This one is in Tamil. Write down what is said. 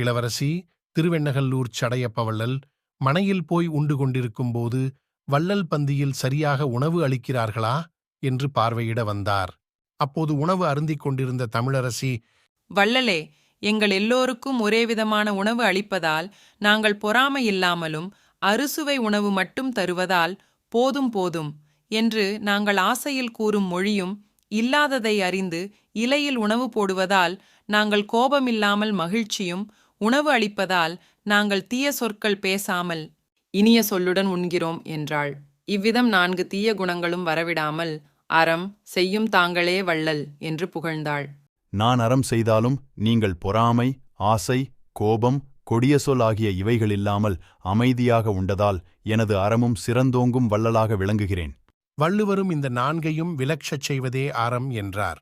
இளவரசி திருவெண்ணகல்லூர் சடையப்ப வள்ளல் மனையில் போய் உண்டு கொண்டிருக்கும் போது வள்ளல் பந்தியில் சரியாக உணவு அளிக்கிறார்களா? என்று பார்வையிட வந்தார். அப்போது உணவு அருந்திக் கொண்டிருந்த தமிழரசி வள்ளலே எங்கள் எல்லோருக்கும் ஒரே விதமான உணவு அளிப்பதால் நாங்கள் பொறாமை இல்லாமலும் அறுசுவை உணவு மட்டும் தருவதால் போதும் போதும் என்று நாங்கள் ஆசையில் கூறும் மொழியும் இல்லாததை அறிந்து இலையில் உணவு போடுவதால் நாங்கள் கோபமில்லாமல் மகிழ்ச்சியும் உணவு அளிப்பதால் நாங்கள் தீய சொற்கள் பேசாமல் இனிய சொல்லுடன் உண்கிறோம் என்றாள். இவ்விதம் நான்கு தீய குணங்களும் வரவிடாமல் அறம் செய்யும் தாங்களே வள்ளல் என்று புகழ்ந்தாள். நான் அறம் செய்தாலும் நீங்கள் பொறாமை ஆசை கோபம் கொடிய சொல் ஆகிய இவைகளில்லாமல் அமைதியாக உண்டதால் எனது அறமும் சிறந்தோங்கும் வள்ளலாக விளங்குகிறேன். வள்ளுவரும் இந்த நான்கையும் விலக்ஷச் செய்வதே அறம் என்றார்.